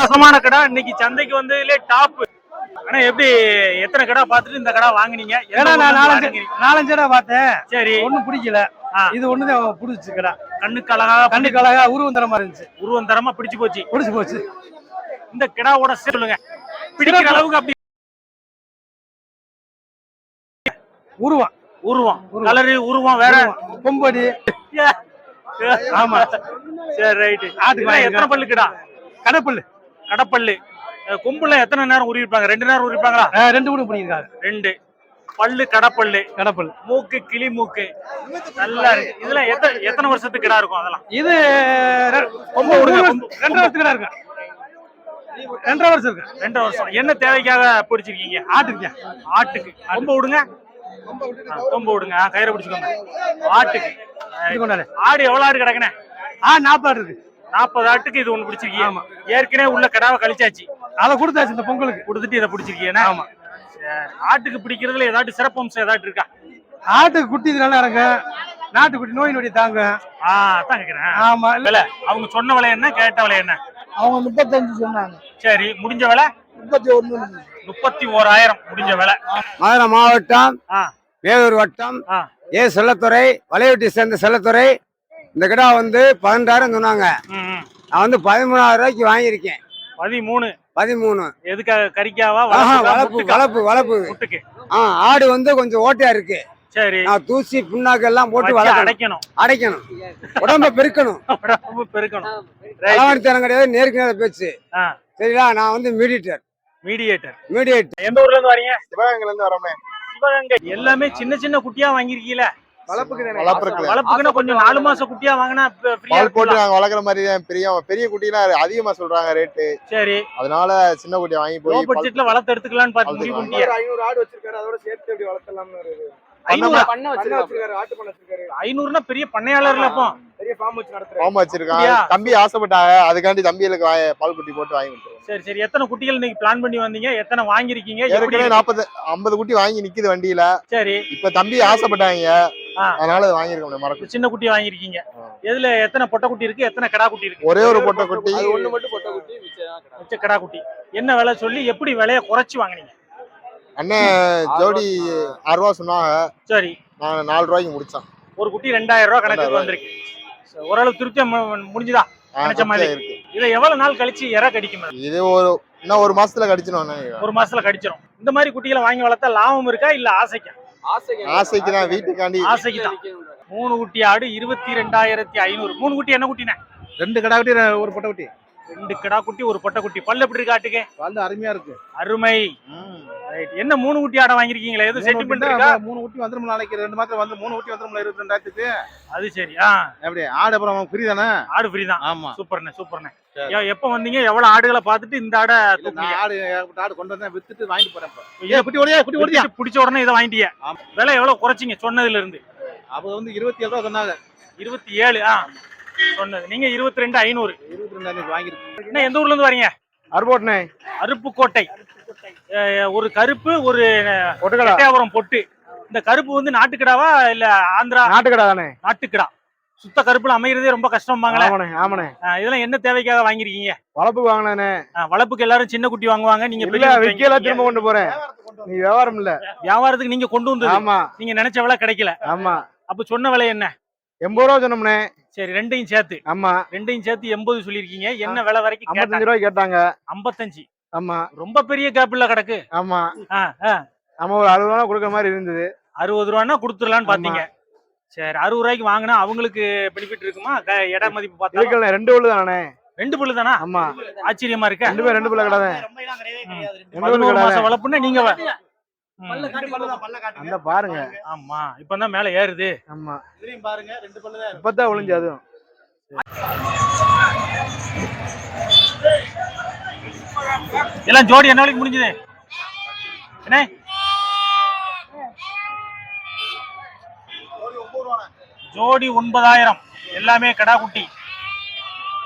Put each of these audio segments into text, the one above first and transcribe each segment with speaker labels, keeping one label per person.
Speaker 1: வித்தியாசமான கடை. இன்னைக்கு சந்தைக்கு வந்ததுலே டாப் ஆனா எப்படி எத்தனை கடை பார்த்துட்டு இந்த கடை வாங்குனீங்க?
Speaker 2: ஏன்னா நான் நாலஞ்சு இடம் பார்த்தேன்.
Speaker 1: சரி.
Speaker 2: ஒண்ணும் பிடிக்கல. இது ஒண்ணுதான் பிடிச்சி கடை.
Speaker 1: கண்ணுக்கு அழகா
Speaker 2: கண்ணுக்கு அழகா உருவம் தரமா இருந்துச்சு.
Speaker 1: உருவம் தரமா பிடிச்சு போச்சு.
Speaker 2: பிடிச்சு போச்சு.
Speaker 1: இந்த கிடாவோட சொல்லுங்க. பிடிக்கிற அளவுக்கு அப்படி
Speaker 2: உருவம்.
Speaker 1: உருவம். கலரு உருவம் வேற.
Speaker 2: கொம்படி
Speaker 1: ஆமா. சரி ரைட்டு
Speaker 2: ஆட்டுக்கு
Speaker 1: எத்தனை பல்லு கிடா?
Speaker 2: கடப்பல்
Speaker 1: கடப்பல்லு கொம்புல எத்தனை நேரம் உருவிப்பாங்க ரெண்டு நேரம் உருவிப்பாங்களா
Speaker 2: ரெண்டு கூட பண்ணியிருக்காங்க.
Speaker 1: ரெண்டு. பல்லு கடப்பல்லு
Speaker 2: கடப்பல்
Speaker 1: மூக்கு கிளி மூக்கு. நல்லா இருக்கு. இதுல எத்தனை எத்தனை வருஷத்துக்கு கிடா இருக்கும் அதெல்லாம்?
Speaker 2: இது
Speaker 1: கொம்பு விடுங்க,
Speaker 2: ரெண்டரை வருஷத்துக்கு கடை இருக்கு. ரெண்டரை வருஷம் இருக்கு.
Speaker 1: ரெண்டு வருஷம். என்ன தேவைக்காக பிடிச்சிருக்கீங்க?
Speaker 2: ஆட்டுக்கு.
Speaker 1: ஆட்டுக்கு. கொம்பு விடுங்க. கொம்பு விடுங்க. கயிறை பிடிச்சுக்கோங்க. ஆட்டுக்கு. ஆடு எவ்வளவு ஆடு கிடக்குனே
Speaker 2: ஆ நாப்பாடு இருக்கு.
Speaker 1: நாற்பது ஆட்டுக்கு இது ஒண்ணு பிடிச்சிருக்கீங்க
Speaker 2: ஆமா.
Speaker 1: ஏற்கனவே உள்ள கடாவை கழிச்சாச்சு.
Speaker 2: அதை கொடுத்தாச்சு இந்த பொங்கலுக்கு.
Speaker 1: கொடுத்துட்டு இதை பிடிச்சிருக்கீங்க
Speaker 2: ஆமா.
Speaker 1: ஆட்டுக்கு பிடிக்கிறதுல ஏதாட்டு சிறப்பம்சம் ஏதாட்டு இருக்கா?
Speaker 2: ஆட்டுக்கு குட்டி இது நல்லா இறங்கும் நாட்டுக்குட்டி நோய் நொடி
Speaker 1: அதான் கேக்குறேன்.
Speaker 2: ஆமா. இல்ல
Speaker 1: விலை அவங்க சொன்ன விலை என்ன கேட்ட விலை என்ன?
Speaker 3: அவங்க முப்பத்தஞ்சு சொன்னாங்க.
Speaker 1: சரி முடிஞ்ச விலை?
Speaker 3: முப்பத்தி ஒண்ணு
Speaker 1: முப்பத்தி ஓராயிரம் முடிஞ்ச விலை.
Speaker 4: மதுரை மாவட்டம் வேலூர் வட்டம் ஏ செல்லத்துறை வலையொட்டி சேர்ந்த செல்லத்துறை இந்த கிடா வந்து பதினெட்டாயிரம் சொன்னாங்க. நான் வந்து பதிமூணாயிரம் ரூபாய்க்கு வாங்கியிருக்கேன்.
Speaker 1: பதிமூணு.
Speaker 4: பதிமூணு.
Speaker 1: எதுக்காக கறிக்காவா
Speaker 4: வளர்ப்பு? வளர்ப்பு வளர்ப்பு. ஆ ஆடு வந்து கொஞ்சம் ஓட்டையா இருக்கு.
Speaker 1: சரி.
Speaker 4: நான் தூசி புண்ணாக்கு எல்லாம் போட்டு
Speaker 1: வச்சு
Speaker 4: வளர்க்கணும்.
Speaker 1: அடைக்கணும்.
Speaker 4: அடைக்கணும். உடம்ப பெருக்கணும்.
Speaker 1: உடம்பு பெருக்கணும்.
Speaker 4: அளவணித்தனம் கிடையாது நேருக்கு நேரம் பேச்சு. சரிங்களா? நான் வந்து மீடியேட்டர்.
Speaker 1: மீடியேட்டர்.
Speaker 4: மீடியேட்டர்.
Speaker 1: எந்த ஊர்ல இருந்து வரீங்க?
Speaker 5: சிவகங்கையில இருந்து வரோமே
Speaker 1: சிவகங்கை. எல்லாமே சின்ன சின்ன குட்டியா வாங்கிருக்கீல
Speaker 5: வளர்ப்புக்கு
Speaker 1: வளர்ப்புக்குன்னா கொஞ்சம் நாலு மாசம் குட்டியா வாங்கினா ஃப்ரீயா
Speaker 5: பால் போட்டு நாங்க வளர்க்குற மாதிரி தான். பெரிய பெரிய குட்டிலாம் அதிகமா சொல்றாங்க ரேட்டு
Speaker 1: சரி.
Speaker 5: அதனால சின்ன குட்டியை வாங்கி போய்
Speaker 1: பட்ஜெட்ல வளர்த்து எடுத்துக்கலாம்னு பார்த்து முடிவு
Speaker 3: ஐநூறு ஆடு வச்சிருக்காரு. அதோட சேர்த்து எப்படி வளர்த்தலாம்னு
Speaker 1: ஐநூறுனா பெரிய பண்ணையாளர்ல அப்போ
Speaker 3: பெரிய ஃபார்ம் வச்சு நடத்துறாரு.
Speaker 5: பாம்பு வச்சிருக்காங்க
Speaker 1: அப்படியா?
Speaker 5: தம்பி ஆசைப்பட்டாங்க. அதுக்காண்டி தம்பிகளுக்கு பால் குட்டி போட்டு வாங்கி கொடுத்துருவோம்.
Speaker 1: சரி சரி. எத்தனை குட்டிகள் நீங்க பிளான் பண்ணி வந்தீங்க? எத்தனை வாங்கிருக்கீங்க
Speaker 5: ஏற்கனவே
Speaker 1: இருக்கு?
Speaker 5: நாற்பது ஐம்பது குட்டி வாங்கி நிக்குது வண்டியில.
Speaker 1: சரி.
Speaker 5: இப்ப தம்பி ஆசைப்பட்டாங்க. அதனால அதை வாங்கியிருக்கோம் மறக்க
Speaker 1: சின்ன குட்டி வாங்கிருக்கீங்க. எதுல எத்தனை பொட்டை குட்டி இருக்கு எத்தனை கடா குட்டி இருக்கு?
Speaker 5: ஒரே ஒரு பொட்டை குட்டி.
Speaker 3: ஒண்ணு மட்டும் பொட்டை குட்டி
Speaker 1: வச்ச கடா குட்டி. என்ன விலை சொல்லி எப்படி விலைய குறைச்சு வாங்குனீங்க?
Speaker 5: அண்ணன் ஜோடி ஆறு ரூபா சொன்னாங்க.
Speaker 1: சரி.
Speaker 5: நான் நாலு ரூபாய்க்கு முடிச்சேன்
Speaker 1: ஒரு குட்டி ரெண்டாயிரம் ரூபாய் கணக்குக்கு
Speaker 5: ரெண்டாயிரம்
Speaker 1: வந்திருக்கு. ஓரளவு திருப்தியா முடிஞ்சுதா? நினைச்ச மாதிரி.
Speaker 5: இருக்கு.
Speaker 1: இதை எவ்வளவு நாள் கழிச்சு இற கடிக்கும்?
Speaker 5: இது ஒரு இன்னும் ஒரு மாசத்துல கடிச்சிடும்
Speaker 1: ஒரு மாசத்துல கடிச்சிரும். இந்த மாதிரி குட்டிகளை வாங்கி வளர்த்தா லாபம் இருக்கா இல்ல ஆசைக்கா?
Speaker 5: ஆசைக்கு தான் வீட்டுக்காண்டி
Speaker 1: ஆசைக்கு தான். மூணு குட்டி ஆடு இருபத்தி ரெண்டாயிரத்தி ஐநூறு. மூணு குட்டி என்ன குட்டினே
Speaker 2: ரெண்டு கடை குட்டி ஒரு பொட்டை குட்டி.
Speaker 1: ரெண்டு கிடா குட்டி ஒரு பொட்டை குட்டி. பல்லு எப்படி இருக்கு ஆட்டுக்கு?
Speaker 2: வந்து அருமையா இருக்கு.
Speaker 1: அருமை. என்ன மூணு குட்டி ஆடை வாங்கிருக்கீங்களா எதுவும் செட்டில்மெண்ட் இருக்கா?
Speaker 2: மூணு குட்டி வந்துரும் நாளைக்கு. ரெண்டு மாசத்துல வந்து மூணு குட்டி வந்துரும் இருபத்தி ரெண்டாயிரத்துக்கு.
Speaker 1: அது சரி ஆ.
Speaker 2: எப்படி? ஆடு அப்புறம் ஃப்ரீ தானே
Speaker 1: ஆடு ஃப்ரீ தான்
Speaker 2: ஆமா.
Speaker 1: சூப்பர்ண்ணே சூப்பர்ண்ணே. எப்ப வந்தீங்க? எவ்வளவு ஆடுகளை பார்த்துட்டு இந்த ஆடை
Speaker 2: ஆடு ஆடு கொண்டு வந்தேன். வித்துட்டு வாங்கிட்டு போறேன் குட்டி ஓடியா குட்டி ஓடியா
Speaker 1: பிடிச்ச- உடனே இதை வாங்கிட்டீங்க
Speaker 2: ஆமா.
Speaker 1: விலை எவ்வளவு குறைச்சிங்க? சொன்னதுல இருந்து
Speaker 2: அப்ப வந்து இருபத்தி ஏழு ரூபா சொன்னாங்க.
Speaker 1: இருபத்தி ஏழு ஆ. சொன்னது. நீங்க இருபத்தி ரெண்டு ஐநூறு.
Speaker 2: இருபத்தி ரெண்டாயிரத்துக்கு வாங்கிருக்கு
Speaker 1: என்ன எந்த ஊர்ல இருந்து வரீங்க?
Speaker 2: அருபோட்னே
Speaker 1: அருப்புக்கோட்டை. ஒரு கருப்பு ஒரு
Speaker 2: ஒட்டுக்கடா
Speaker 1: எட்டயபுரம் பொட்டு. இந்த கருப்பு வந்து நாட்டுக்கிடாவா இல்ல ஆந்திரா?
Speaker 2: நாட்டுக்கடா தானே
Speaker 1: நாட்டுக்கிடா. சுத்த கருப்புல அமைகிறதே ரொம்ப கஷ்டம்பாங்களே.
Speaker 2: ஆமாண்ணே
Speaker 1: இதெல்லாம் என்ன தேவைக்காக வாங்கிருக்கீங்க
Speaker 2: வளப்புக்கு வாங்கினே
Speaker 1: அஹ், வளர்ப்புக்கு எல்லாரும் சின்ன குட்டி வாங்குவாங்க நீங்க பெரிய.
Speaker 2: திரும்ப கொண்டு போறேன். நீ வியாபாரம் இல்ல.
Speaker 1: வியாபாரத்துக்கு நீங்க கொண்டு வந்தது.
Speaker 2: ஆமா.
Speaker 1: நீங்க நினைச்ச விலை கிடைக்கல.
Speaker 2: ஆமா.
Speaker 1: அப்ப சொன்ன விலை என்ன?
Speaker 2: எண்பது ரூபா சொன்னோம்னே.
Speaker 1: சரி ரெண்டையும் சேர்த்து.
Speaker 2: ஆமா.
Speaker 1: ரெண்டையும் சேர்த்து எண்பது சொல்லிருக்கீங்க என்ன விலை வரைக்கும்
Speaker 2: ஐம்பத்தஞ்சு ரூபாய் கேட்டாங்க.
Speaker 1: ஐம்பத்தஞ்சு.
Speaker 2: ஆமா.
Speaker 1: ரொம்ப பெரிய கேப்ல கிடக்கு.
Speaker 2: ஆமா. ஆமா ஒரு அறுபது ரூபா கொடுக்குற மாதிரி இருந்தது.
Speaker 1: அறுபது ரூபான்னா கொடுத்துடலான்னு. பாத்தீங்க சரி அறுபது ரூபாய்க்கு வாங்கினா அவங்களுக்கு பெனிஃபிட் இருக்குமா? இட மதிப்பு பார்த்தா
Speaker 2: ரெண்டு உள்ளு தானே?
Speaker 1: ரெண்டு புல்லு தானா?
Speaker 2: ஆமா.
Speaker 1: ஆச்சரியமா இருக்க.
Speaker 2: ரெண்டு பேர் ரெண்டு பிள்ளை கடை
Speaker 1: பதினோரு மாசம் வளர்ப்புன்னா நீங்க.
Speaker 2: அந்த பாருங்க.
Speaker 1: ஆமா. இப்பதான் மேல ஏறுது.
Speaker 2: ஆமா. இப்பதான் ஒளிஞ்சு அதுவும்.
Speaker 1: எல்லாம் ஜோடி என்ன வரைக்கும் முடிஞ்சது? என்ன? ஜோடி ஒன்பதாயிரம். எல்லாமே கடா குட்டி.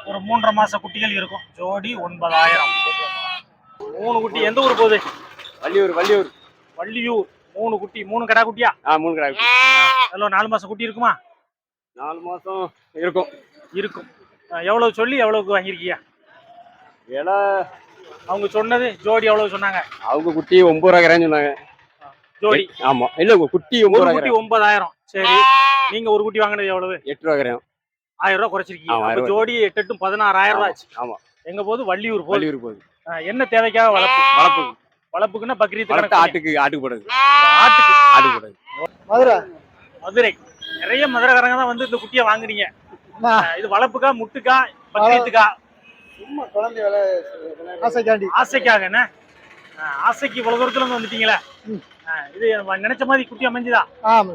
Speaker 1: ஒரு மூன்றரை மாச குட்டிகள் இருக்கும். ஜோடி ஒன்பதாயிரம். மூணு குட்டி. எந்த ஊர் போகுது?
Speaker 6: வள்ளியூர் வள்ளியூர்.
Speaker 1: வள்ளியூர். மூணு குட்டி. மூணு கடா குட்டியா?
Speaker 6: ஆ மூணு கிராம்
Speaker 1: அதில் நாலு மாச குட்டி இருக்குமா?
Speaker 6: நாலு மாசம் இருக்கும்.
Speaker 1: இருக்கும். எவ்வளவு சொல்லி எவ்வளவுக்கு வாங்கியிருக்கியா
Speaker 6: விலை?
Speaker 1: அவங்க சொன்னது ஜோடி எவ்வளவு சொன்னாங்க?
Speaker 6: அவங்க குட்டி ஒன்பது ரூபா கிராம் சொன்னாங்க.
Speaker 1: ஜோடி.
Speaker 6: ஆமா. இல்ல குட்டி ஒன்பது
Speaker 1: குட்டி ஒன்பதாயிரம். சரி. நீங்க ஒரு குட்டி வாங்கினது எவ்வளவு?
Speaker 6: எட்டு ரூபா கிராம்
Speaker 1: ஆயிரம் ரூபாய் குறைச்சிருக்கீங்க ஜோடி எட்டு எட்டும் பதினாறாயிரம் ரூபாய் ஆச்சு.
Speaker 6: ஆமா
Speaker 1: எங்க போது வள்ளியூர்
Speaker 6: வள்ளியூர் போகுது.
Speaker 1: என்ன தேவைக்காக வளர்ப்பு?
Speaker 6: வளர்ப்பு.
Speaker 1: வளர்ப்புக்குன்னா பக்ரீத்
Speaker 6: ஆட்டுக்கு ஆட்டுக்கு போடுறது.
Speaker 1: ஆட்டுக்கு
Speaker 6: ஆட்டுக்கு போடுறது.
Speaker 2: மதுரை.
Speaker 1: மதுரை. நிறைய மதுரைக்காரங்க தான் வந்து இந்த குட்டியை வாங்குறீங்க இது வளர்ப்புக்கா முட்டுக்கா பக்ரீத்துக்கா?
Speaker 3: சும்மா குழந்தை வேலை
Speaker 2: ஆசைக்காண்டி.
Speaker 1: ஆசைக்காக என்ன? ஆசைக்கு இவ்வளவு தூரத்துல இருந்து வந்துட்டீங்களே. இது நினைச்ச மாதிரி குட்டி அமைஞ்சுதா?
Speaker 2: ஆமா.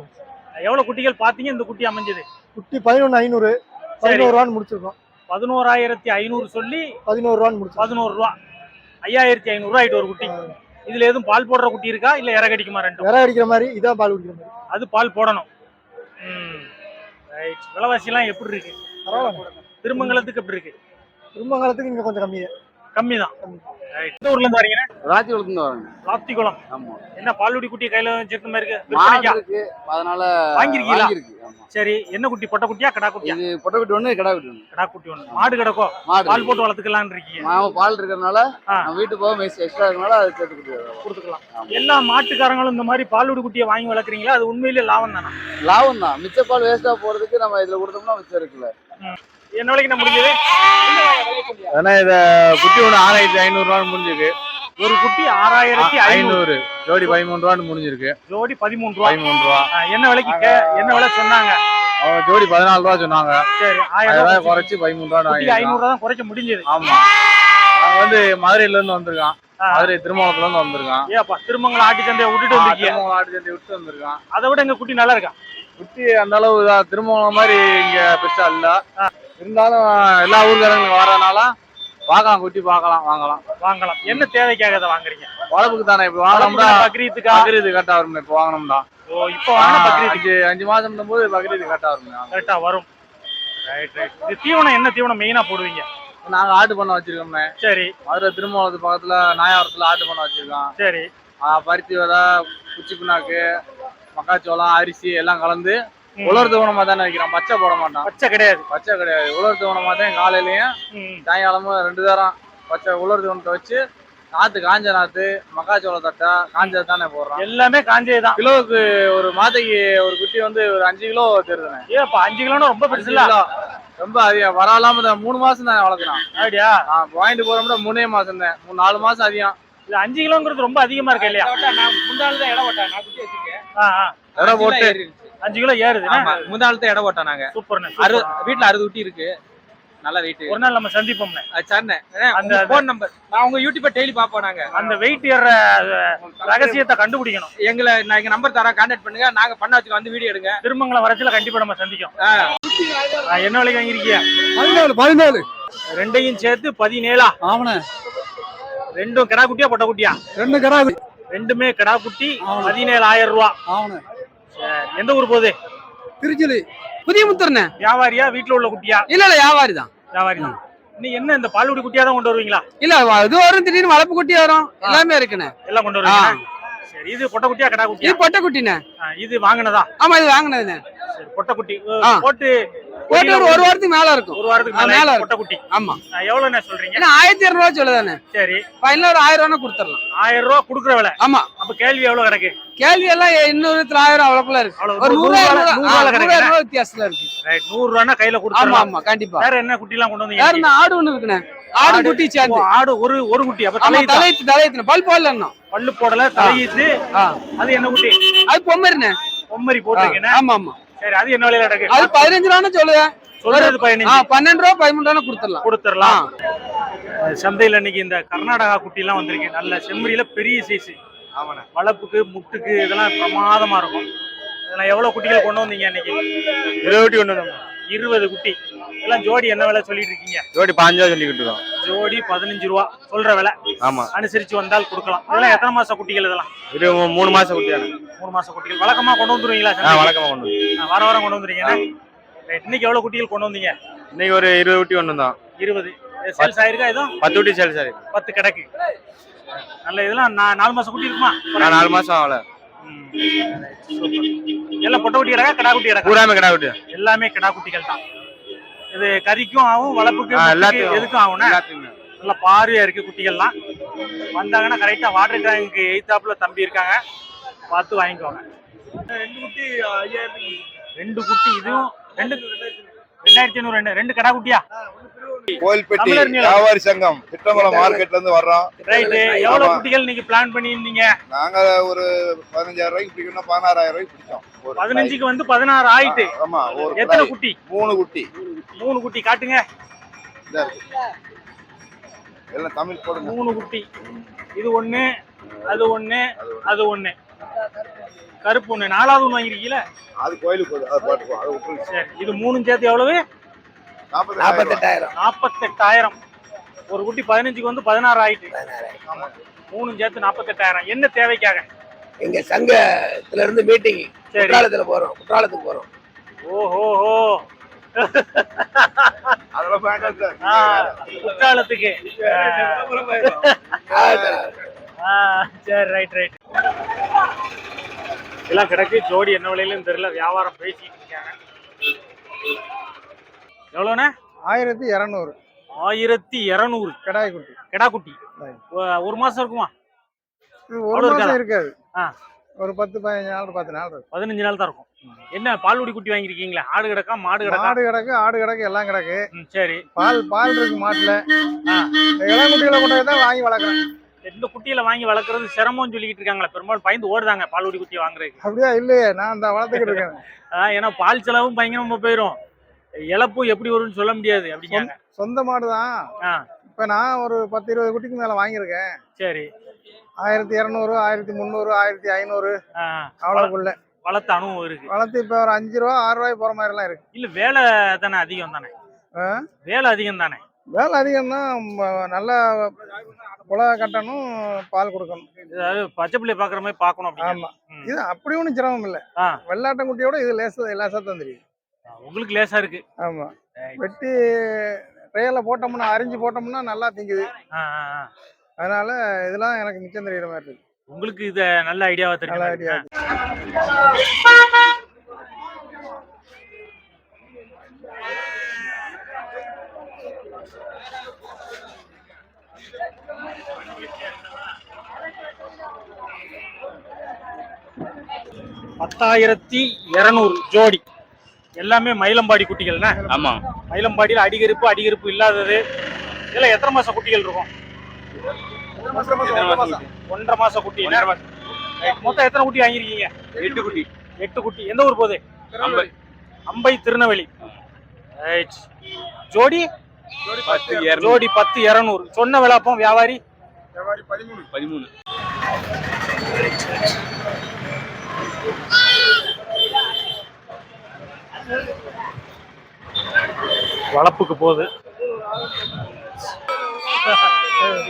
Speaker 1: எவ்வளவு குட்டிகள் பாத்தீங்க இந்த குட்டி அமைஞ்சது.
Speaker 2: குட்டி பதினொன்று ஐநூறு பதினோரு ரூபான்னு முடிச்சிருக்கோம்.
Speaker 1: பதினோராயிரத்தி ஐநூறு சொல்லி
Speaker 2: பதினோரு ரூபான்னு முடிச்சிருக்கோம்.
Speaker 1: பதினோரு ரூபா. ஐயாயிரத்தி ஐநூறு ரூபா ஆயிட்டு ஒரு குட்டி. இதுல எதுவும் பால் போடுற குட்டி இருக்கா? இல்ல இற கடிக்குமா ரெண்டும்?
Speaker 2: விரை அடிக்கிற மாதிரி இதான் பால் குடிக்கிற மாதிரி.
Speaker 1: அது பால் போடணும். ரைட். விலைவாசி எல்லாம் எப்படி இருக்கு?
Speaker 2: பரவாயில்ல.
Speaker 1: திருமங்கலத்துக்கு எப்படி இருக்கு?
Speaker 2: திருமங்கலத்துக்கு இங்க கொஞ்சம் கம்மி
Speaker 1: கம்மி தான் எந்த ஊர்ல இருந்து வரீங்க
Speaker 6: ராத்தி வளர்த்து வராங்க
Speaker 1: ராப்திகுளம்
Speaker 6: ஆமா.
Speaker 1: என்ன பால்குடி குட்டி கையில வச்சிருக்க மாதிரி இருக்கு?
Speaker 6: அதனால
Speaker 1: வாங்கியிருக்கீங்களா? சரி என்ன குட்டி? பொட்டை குட்டியா கடா குட்டியா?
Speaker 6: இது பொட்டை குட்டி ஒண்ணு கிடா குட்டி ஒண்ணு.
Speaker 1: கடா குட்டி ஒண்ணு. மாடு கிடக்கோ?
Speaker 6: மாடு.
Speaker 1: பால் போட்டு வளர்த்துக்கலாம்னு இருக்கீங்க.
Speaker 6: மாவு பால். நம்ம வீட்டு போக எக்ஸ்ட்ரா இருக்கனால அது சேர்த்து குட்டி
Speaker 1: கொடுத்துக்கலாம். எல்லா மாட்டுக்காரங்களும் இந்த மாதிரி பால்குடி குட்டியை வாங்கி வளர்க்குறீங்களா? அது உண்மையிலேயே லாபம் தானா?
Speaker 6: லாபம் தான். மிச்ச பால் வேஸ்டா போறதுக்கு நம்ம இதுல கொடுத்தோம்னா மிச்சம் இருக்குல்ல.
Speaker 1: என்ன விலைக்கு நான் முடிஞ்சது?
Speaker 7: ஆனா இத குட்டி ஒண்ணு ஆறாயிரத்தி ஐநூறு ரூபான்னு முடிஞ்சிருக்கு
Speaker 1: ஒரு குட்டி ஆறாயிரத்தி ஐநூறு.
Speaker 7: ஜோடி பதிமூணு ரூபான்னு முடிஞ்சிருக்கு.
Speaker 1: ஜோடி பதிமூணு ரூபா
Speaker 7: பதிமூணு ரூபா
Speaker 1: என்ன விலைக்கு என்ன விலை சொன்னாங்க?
Speaker 7: அவங்க ஜோடி பதினாலு ரூபா சொன்னாங்க.
Speaker 1: சரி ஆயிரம்
Speaker 7: ஆயிரம்
Speaker 1: ரூபாய்
Speaker 7: குறைச்சு பதிமூணு
Speaker 1: குட்டி ஐநூறு ரூபா தான் குறைக்க முடிஞ்சது.
Speaker 7: ஆமா. அவன் வந்து மதுரையில இருந்து வந்திருக்கான். மதுரை திருமணத்துல இருந்து வந்திருக்கான்.
Speaker 1: ஏப்பா திருமங்கலம் ஆட்டு சந்தையை விட்டுட்டு வந்திருக்கீங்க
Speaker 7: ஆட்டு சந்தை விட்டு வந்திருக்கான்.
Speaker 1: அதை விட எங்க குட்டி நல்லா இருக்கா?
Speaker 7: குட்டி அந்த அளவு திருமணம் மாதிரி இங்க பெருசா இல்ல. இருந்தாலும் எல்லா ஊர்காரங்களும் வரதுனால பார்க்கலாம் குட்டி பார்க்கலாம் வாங்கலாம்.
Speaker 1: வாங்கலாம். என்ன தேவைக்காக அதை வாங்குறீங்க?
Speaker 7: வளர்ப்புக்கு தானே இப்ப வாங்கினோம்னா
Speaker 1: பக்ரீத்துக்கா?
Speaker 7: பக்ரீது கரெக்டா வரும் இப்ப வாங்கினோம்னா
Speaker 1: ஓ இப்போ வாங்கின பக்ரீத்துக்கு?
Speaker 7: அஞ்சு மாசம் போது பக்ரீது கரெக்டா வரும்
Speaker 1: கரெக்டா வரும். ரைட் ரைட் இது தீவனம் என்ன தீவனம் மெயினா போடுவீங்க?
Speaker 7: நாங்க ஆட்டு பண்ண வச்சிருக்கோம்ண்ணே.
Speaker 1: சரி.
Speaker 7: மதுரை திருமணத்து பக்கத்துல நாயாவரத்துல ஆட்டு பண்ண வச்சிருக்கோம்.
Speaker 1: சரி.
Speaker 7: பருத்தி விதை குச்சி புண்ணாக்கு மக்காச்சோளம் அரிசி எல்லாம் கலந்து. உலர் தீவனமா தானே வைக்கிறோம் பச்சை போட மாட்டோம்
Speaker 1: பச்சை கிடையாது.
Speaker 7: பச்சை கிடையாது. உலர் தீவனமா தான் காலையிலயும். சாயங்காலமும் ரெண்டு தரம் பச்சை உலர் தீவனத்தை வச்சு நாத்து காஞ்ச நாத்து மக்காச்சோள தட்டை காஞ்சது தானே போடுறோம்
Speaker 1: எல்லாமே காஞ்சதுதான்
Speaker 7: கிலோவுக்கு ஒரு மாதைக்கு ஒரு குட்டி வந்து ஒரு அஞ்சு கிலோ தருதுண்ணே.
Speaker 1: ஏப்பா அஞ்சு கிலோன்னு ரொம்ப பெருசு இல்ல?
Speaker 7: ரொம்ப அதிகம். வராலாம தான் மூணு மாசம் தான் வளர்க்குறான்.
Speaker 1: அப்படியா?
Speaker 7: வாங்கிட்டு போறோம்னா மூணே மாசம் தான். மூணு நாலு மாசம் அதிகம்.
Speaker 1: இது அஞ்சு கிலோங்கிறது ரொம்ப அதிகமா இருக்கு இல்லையா?
Speaker 3: நான் முந்தாள் தான் இடம் ஓட்டேன். நான் குட்டி வச்சிருக்கேன்.
Speaker 7: எடை போட்டு
Speaker 1: அஞ்சு கிலோ ஏறுது
Speaker 3: ஆமா முந்தாள் தான் இடம் ஓட்டோம் நாங்க.
Speaker 1: சூப்பர்ண்ணே
Speaker 3: அறு
Speaker 1: சூப்பர்.
Speaker 3: வீட்டுல அறுபது குட்டி இருக்கு. நல்ல வெயிட்
Speaker 1: ஒரு நாள் நம்ம சந்திப்போம்ண்ணே.
Speaker 3: சரிண்ணே.
Speaker 1: அந்த-
Speaker 3: அந்த போன் நம்பர் நான் உங்க யூடியூப்பை டெய்லி பாப்போம் நாங்க.
Speaker 1: அந்த வெயிட் ஏற ரகசியத்தை கண்டுபிடிக்கணும்.
Speaker 3: எங்களை நான் எங்க நம்பர் தரேன் கான்டாக்ட் பண்ணுங்க. நாங்க பண்ண வச்சுக்க வந்து வீடியோ எடுங்க.
Speaker 1: திருமங்கலம் வரச்சுல கண்டிப்பா நம்ம சந்திக்கும். என்ன விலைக்கு வாங்கிருக்கீங்க
Speaker 2: பதினேழு பதினேழு.
Speaker 1: ரெண்டையும் சேர்த்து பதினேழா?
Speaker 2: ஆமாண்ணே.
Speaker 1: ரெண்டும் கிடா குட்டியா பொட்டை குட்டியா?
Speaker 2: ரெண்டு கிடாது
Speaker 1: ரெண்டுமே கிடா குட்டி பதினேழாயிரம் ரூபா.
Speaker 2: ஆமாண்ணே.
Speaker 1: எந்த ஊர் போகுது?
Speaker 2: திருச்சிலி.
Speaker 8: புதிய முத்தூர்ண்ணே
Speaker 1: வியாபாரியா? வீட்டுல உள்ள குட்டியா?
Speaker 8: இல்ல இல்ல வியாபாரி தான்.
Speaker 1: வியாபாரி தான். இன்னைக்கு என்ன இந்த பால்குடி குட்டியா தான் கொண்டு வருவீங்களா?
Speaker 8: இல்ல இது வரும் திடீர்னு வளர்ப்பு குட்டி வரும். எல்லாமே இருக்குண்ணே.
Speaker 1: எல்லாம் கொண்டு வருவீங்க சரி இது பொட்டை குட்டியா கடா
Speaker 8: இது
Speaker 1: குட்டியா
Speaker 8: பொட்டை குட்டிண்ணே.
Speaker 1: இது வாங்கினதா?
Speaker 8: ஆமா இது வாங்கினதுண்ணே.
Speaker 1: பொட்டை குட்டி. போட்டு
Speaker 8: போட்டு ஒரு ஒரு வாரத்துக்கு மேல இருக்கும்.
Speaker 1: ஒரு வாரத்துக்கு மேல பொட்டை குட்டி
Speaker 8: ஆமா.
Speaker 1: ஆ, எவ்வளவுண்ணே சொல்றீங்க?
Speaker 8: ஆயிரத்தி இரநூறுவா சொல்லுதானே
Speaker 1: சரி.
Speaker 8: ஃபைனல் ஒரு ஆயிரம் ரூபா கொடுத்துடலாம்.
Speaker 1: ஆயிரம் ரூபா குடுக்குற விலை.
Speaker 8: ஆமா.
Speaker 1: அப்ப கேள்வி எவ்வளவு கிடக்கு?
Speaker 8: கேள்வி எல்லாம் எண்ணூறு தொள்ளாயிரம் அவ்வளவுக்குள்ள இருக்கு. ஒரு
Speaker 1: நூறு ரூபா-
Speaker 8: இரநூறு-
Speaker 1: ரூபா
Speaker 8: இரநூறு வித்தியாசத்துல இருக்கு.
Speaker 1: ரைட் நூறு ரூபானா கையில
Speaker 8: ஆமா
Speaker 1: கொடுத்துடலாம்.
Speaker 8: ஆமா கண்டிப்பா.
Speaker 1: வேற என்ன குட்டி எல்லாம் கொண்டு
Speaker 8: வேற
Speaker 1: வந்தீங்க
Speaker 8: என்ன ஆடு ஒண்ணு இருக்குண்ணே. ஆடு குட்டி சேர்ந்து.
Speaker 1: ஆடு ஒரு ஒரு குட்டி. அப்ப
Speaker 8: ஆமா
Speaker 1: தலையீத்து?
Speaker 8: தலையத்து பல் போடல இன்னும்.
Speaker 1: பல்லு போடல தலையீத்து. அது என்ன குட்டி?
Speaker 8: அது பொம்மரிண்ணே.
Speaker 1: பொம்மரி போட்டிருக்கேன்
Speaker 8: ஆமா ஆமா.
Speaker 1: சரி அது என்ன விலையில
Speaker 8: அது பதினஞ்சு ரூபான்னு சொல்லுவேன்
Speaker 1: சொல்றது பதினஞ்சு.
Speaker 8: பன்னெண்டு ரூபா பதிமூணு ரூபா கொடுத்துடலாம்.
Speaker 1: கொடுத்துடலாம் சந்தையில இன்னைக்கு இந்த கர்நாடகா குட்டி எல்லாம் வந்திருக்கு. நல்ல செம்மறியில பெரிய சைஸ் வளப்புக்கு முட்டுக்கு இதெல்லாம் பிரமாதமா இருக்கும். இதெல்லாம் எவ்வளவு குட்டிகள் கொண்டு வந்தீங்க இன்னைக்கு?
Speaker 7: இருபத்தி ஒண்ணு
Speaker 1: இருபது குட்டி. எல்லாம் ஜோடி என்ன விலை சொல்லிட்டு இருக்கீங்க
Speaker 7: ஜோடி பாஞ்சா சொல்லிக்கிட்டு இருக்கோம்.
Speaker 1: ஜோடி பதினஞ்சு ரூபா சொல்ற விலை.
Speaker 7: ஆமா.
Speaker 1: அனுசரிச்சு வந்தால் கொடுக்கலாம். இதெல்லாம் எத்தனை மாச குட்டிகள் இதெல்லாம்?
Speaker 7: இது மூணு மாசம் குட்டியான.
Speaker 1: மூணு மாச குட்டிகள். வழக்கமா கொண்டு வந்துருவீங்களா?
Speaker 7: வழக்கமா கொண்டு
Speaker 1: வார வாரம் கொண்டு வந்துருக்கீங்க இன்னைக்கு எவ்வளவு குட்டிகள் கொண்டு வந்தீங்க?
Speaker 7: இன்னைக்கு ஒரு இருபது குட்டி ஒண்ணு தான்
Speaker 1: இருபது. சேல்ஸ் ஆயிருக்கா எதுவும்
Speaker 7: பத்து குட்டி சேல் சார்
Speaker 1: பத்து கிடக்கு. நல்ல இதெல்லாம் நாலு மாசம் குட்டி இருக்குமா?
Speaker 7: நாலு மாசம் ஆகல.
Speaker 1: எல்லாம் பொட்டை குட்டி கிடக்கா கிடா குட்டி கிடக்கா?
Speaker 7: பூராமே கிடா குட்டி.
Speaker 1: எல்லாமே கிடா குட்டிகள் தான். இது கறிக்கும் ஆகும் வளர்ப்புக்கு
Speaker 7: ஆ,
Speaker 1: முட்டைக்கு
Speaker 7: எல்லாத்துக்கும்
Speaker 1: எதுக்கும் ஆகும்னா நல்ல பாரியா இருக்கு குட்டிகள்லாம். வந்தாங்கன்னா கரெக்டா வாட்டர் டேங்க் எய்த்தாப்புல தம்பி இருக்காங்க. பார்த்து வாங்கிக்கோங்க. ரெண்டு குட்டி ரெண்டு குட்டி இதுவும் ரெண்டு ரெண்டாயிரத்தி ஐநூறு ரெண்டு ரெண்டு கடா குட்டியா
Speaker 5: கோயில்பட்டி. வியாபாரி சங்கம் திட்டங்குளம் மார்க்கெட்ல இருந்து வர்றோம்.
Speaker 1: ரைட்டு எவ்வளவு. குட்டிகள் நீங்க பிளான் பண்ணியிருந்தீங்க?
Speaker 5: நாங்க ஒரு பதினஞ்சாயிரம் ரூபாய்க்கு பிடிக்கணும் பதினாறாயிரம் ரூபாய்க்கு பிடிச்சோம். ஒரு
Speaker 1: பதினஞ்சுக்கு வந்து பதினாறு ஆயிட்டு.
Speaker 5: ஆமா ஒரு
Speaker 1: எத்தனை. குட்டி?
Speaker 5: மூணு குட்டி.
Speaker 1: மூணு குட்டி காட்டுங்க.
Speaker 5: எல்லாம் தமிழ் போடுங்க.
Speaker 1: மூணு குட்டி. இது ஒண்ணு அது ஒண்ணு. அது ஒண்ணு. கருப்பு ஒண்ணு நாலாவது ஒண்ணு வாங்கிருக்கீல
Speaker 5: அது கோயிலுக்கு அது பாட்டுக்கோ அது விட்டுருங்க
Speaker 1: சரி இது மூணும் சேர்த்து எவ்வளவு?
Speaker 5: நாற்பத்தெட்டாயிரம்
Speaker 1: நாற்பத்தெட்டாயிரம் ஒரு குட்டி பதினஞ்சுக்கு வந்து பதினாறு ஆயிட்டு. ஆமா. மூணும் சேர்த்து நாற்பத்தெட்டாயிரம் என்ன தேவைக்காக?
Speaker 9: எங்க சங்கத்துல இருந்து மீட்டிங்
Speaker 1: சரி.
Speaker 9: குற்றாலத்துல போறோம் குற்றாலத்துக்கு போறோம்.
Speaker 1: ஓஹோ. ஹோ
Speaker 5: அதெல்லாம் வேண்டாம் சார்.
Speaker 1: ஆ, குற்றாலத்துக்கு. ஆ, சரி ரைட் ரைட் எல்லாம் கிடக்கு. ஜோடி என்ன விலையிலும் தெரியல. வியாபாரம் பேசிட்டு இருக்காங்க. எவ்வளோண்ணே?
Speaker 2: ஆயிரத்தி இரநூறு.
Speaker 1: ஆயிரத்தி இரநூறு.
Speaker 2: கடாய் குட்டி
Speaker 1: கிடா குட்டி ஒரு மாசம் இருக்குமா?
Speaker 2: ஒரு? மாசம் இருக்காது?
Speaker 1: ஆ.
Speaker 2: ஒரு பத்து பதினஞ்சு நாள் பத்து நாள் இருக்கும்.
Speaker 1: பதினஞ்சு நாள் தான் இருக்கும். என்ன பால்குடி குட்டி வாங்கியிருக்கீங்களா? ஆடு கிடக்கா மாடு கிடக்கா?
Speaker 2: மாடு கிடக்கு ஆடு கிடக்கு எல்லாம் கிடக்கு.
Speaker 1: சரி.
Speaker 2: பால் பால் இருக்கு மாட்டுல. இளம் குட்டிகளை கொண்டு தான் வாங்கி வளர்க்குறேன்.
Speaker 1: இந்த குட்டியில வாங்கி வளர்க்குறது சிரமம்னு சொல்லிக்கிட்டு இருக்காங்களா. பெரும்பாலும் பயந்து ஓடுதாங்க பால்குடி குட்டி வாங்குறதுக்கு.
Speaker 2: அப்படியா? இல்லையே நான் தான் வளர்த்துக்கிட்டு இருக்கேன்.
Speaker 1: ஏன்னா பால் செலவும் பயங்கரமா போயிடும் இழப்பும் எப்படி வரும்னு சொல்ல முடியாது அப்படிங்காங்க
Speaker 2: சொந்த மாடு தான்
Speaker 1: ஆ.
Speaker 2: இப்போ நான் ஒரு பத்து இருபது குட்டிக்கு மேலே வாங்கியிருக்கேன்.
Speaker 1: சரி.
Speaker 2: ஆயிரத்தி இரநூறு ஆயிரத்தி முந்நூறு ஆயிரத்தி ஐநூறு.
Speaker 1: ஆ,
Speaker 2: அவ்வளோக்குள்ள
Speaker 1: வளர்த்த அனுபவம் இருக்கு.
Speaker 2: வளர்த்து இப்போ ஒரு அஞ்சு ரூபா ஆறு ரூபாய் போகிற மாதிரிலாம் இருக்கு.
Speaker 1: இல்ல வேலை தானே அதிகம் தானே? வேலை அதிகம் தானே?
Speaker 2: வேலை அதிகம் தான் நல்லா குலை கட்டணும் பால் கொடுக்கணும்.
Speaker 1: அதாவது பச்சை பிள்ளை பாக்குற மாதிரி பாக்கணும் அப்படிங்க.
Speaker 2: ஆமா. இது அப்படி ஒன்றும் சிரமம் இல்லை.
Speaker 1: ஆ.
Speaker 2: வெள்ளாட்டம் குட்டியோட இது லேசா லேசா தான் தெரியும்.
Speaker 1: உங்களுக்கு லேசா இருக்கு.
Speaker 2: ஆமா. வெட்டி ட்ரேல போட்டோம்னா அரிஞ்சு போட்டோம்னா நல்லா திங்குது.
Speaker 1: ஆ, ஆ, ஆ.
Speaker 2: அதனால இதெல்லாம் எனக்கு மிச்சம் தெரியுற மாதிரி இருக்கு.
Speaker 1: உங்களுக்கு இது நல்ல ஐடியாவா
Speaker 2: நல்ல
Speaker 1: தெரியும்
Speaker 2: ஐடியா
Speaker 1: பத்தாயிரத்தி இருநூறு ஜோடி. எல்லாமே மயிலம்பாடி குட்டிகள்னா
Speaker 3: ஆமா.
Speaker 1: மயிலம்பாடியில் அடிகருப்பு அடிகருப்பு இல்லாதது. இதெல்லாம் எத்தனை மாசம் குட்டிகள் இருக்கும்? ஒன்றரை மாசம் குட்டி. மொத்தம் எத்தனை குட்டி வாங்கியிருக்கீங்க?
Speaker 3: எட்டு குட்டி.
Speaker 1: எட்டு குட்டி. எந்த ஊர் போகுது? அம்பை. திருநெல்வேலி. Right. ஜோடி? ஜோடி பத்து இருநூறு. சொன்ன விளாப்பம் வியாபாரி?
Speaker 3: பதிமூணு.
Speaker 1: வளப்புக்கு போகுது.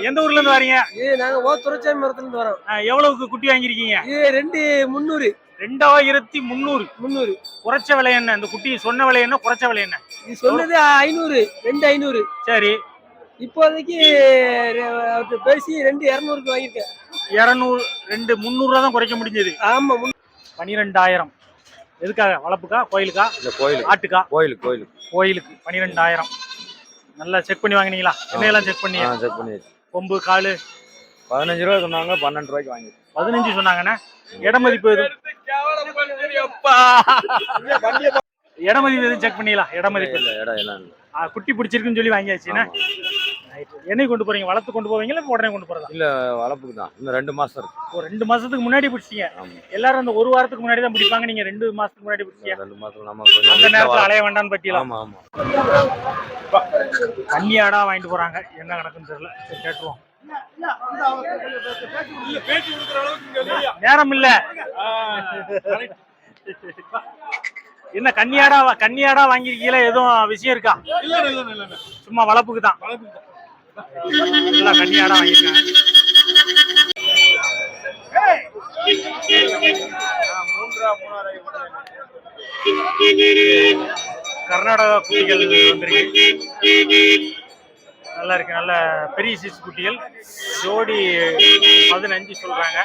Speaker 1: எந்த ஊர்ல இருந்து வரீங்க?
Speaker 8: இது நாங்க ஓ துறைச்சாமி மரத்துல இருந்து வரோம்.
Speaker 1: எவ்வளவுக்கு குட்டி வாங்கியிருக்கீங்க?
Speaker 8: இது ரெண்டு முந்நூறு.
Speaker 1: ரெண்டாயிரத்தி முந்நூறு.
Speaker 8: முந்நூறு.
Speaker 1: குறைச்ச விலை என்ன? இந்த குட்டி சொன்ன விலை என்ன குறைச்ச விலை என்ன?
Speaker 8: இது சொன்னது ஐநூறு ரெண்டு ஐநூறு.
Speaker 1: சரி.
Speaker 8: இப்போதைக்கு அவர்ட்ட பேசி ரெண்டு இரநூறுக்கு வாங்கியிருக்கேன்.
Speaker 1: இருநூறு ரெண்டு முந்நூறுரூவா தான் குறைக்க முடிஞ்சது.
Speaker 8: ஆமா முந்நூறு.
Speaker 1: எதுக்காக? வளப்புக்கா கோயிலுக்கா?
Speaker 4: இந்த கோயிலுக்கு.
Speaker 1: ஆட்டுக்கா?
Speaker 4: கோயிலுக்கு கோயிலுக்கு.
Speaker 1: கோயிலுக்கு பனிரெண்டாயிரம். நல்லா செக் பண்ணி வாங்கினீங்களா? என்னையெல்லாம் செக் பண்ணி
Speaker 4: செக் பண்ணியாச்சு.
Speaker 1: கொம்பு காலு?
Speaker 4: பதினஞ்சு ரூபா சொன்னாங்க பன்னெண்டு ரூபாய்க்கு வாங்கி
Speaker 1: பதினஞ்சு சொன்னாங்கண்ணே. இடமதிப்பு எது? இடமதிப்பு எதுவும் செக் பண்ணிக்கலாம் இடமதிப்பு.
Speaker 4: இல்லை இடம் எல்லாம் இல்லை.
Speaker 1: ஆ, குட்டி பிடிச்சிருக்குன்னு சொல்லி வாங்கியாச்சுண்ணே. என்னைக்கு கொண்டு போறீங்க? வளர்த்து கொண்டு போவீங்களா உடனே கொண்டு போறதா?
Speaker 4: இல்லை வளர்ப்புக்கு தான் இன்னும் ரெண்டு மாசம் இருக்கு.
Speaker 1: ஒரு ரெண்டு மாசத்துக்கு முன்னாடி பிடிச்சிங்க எல்லாரும் அந்த ஒரு வாரத்துக்கு முன்னாடி தான் பிடிப்பாங்க. நீங்க ரெண்டு மாசத்துக்கு முன்னாடி பிடிச்சிங்க
Speaker 4: ரெண்டு மாசம் நம்ம
Speaker 1: அந்த நேரத்துல அலைய வேண்டாம்னு பட்டியலாம்
Speaker 4: ஆமா ஆமா.
Speaker 1: கன்னியாடா வாங்கிட்டு போறாங்க. என்ன கணக்குன்னு தெரியல. சரி, கேட்டுருவோம். நேரம் இல்ல. என்ன கன்னியாடா கன்னியாடா வாங்கிருக்கீங்களா எதுவும் விஷயம் இருக்கா? சும்மா வளப்புக்கு தான் நல்லா கன்னியாடா வாங்கியிருக்கேன். கர்நாடகா குட்டிகள் வந்திருக்கு. நல்லா இருக்கு. நல்ல பெரிய சைஸ் குட்டிகள். ஜோடி பதினஞ்சு சொல்றாங்க.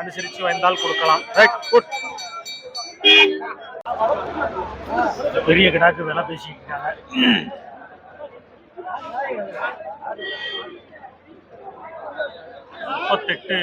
Speaker 1: அனுசரிச்சு வந்தால் கொடுக்கலாம். Right. பெரிய கிடாக்கு விலை பேசிட்டு இருக்காங்க முப்பத்தெட்டு.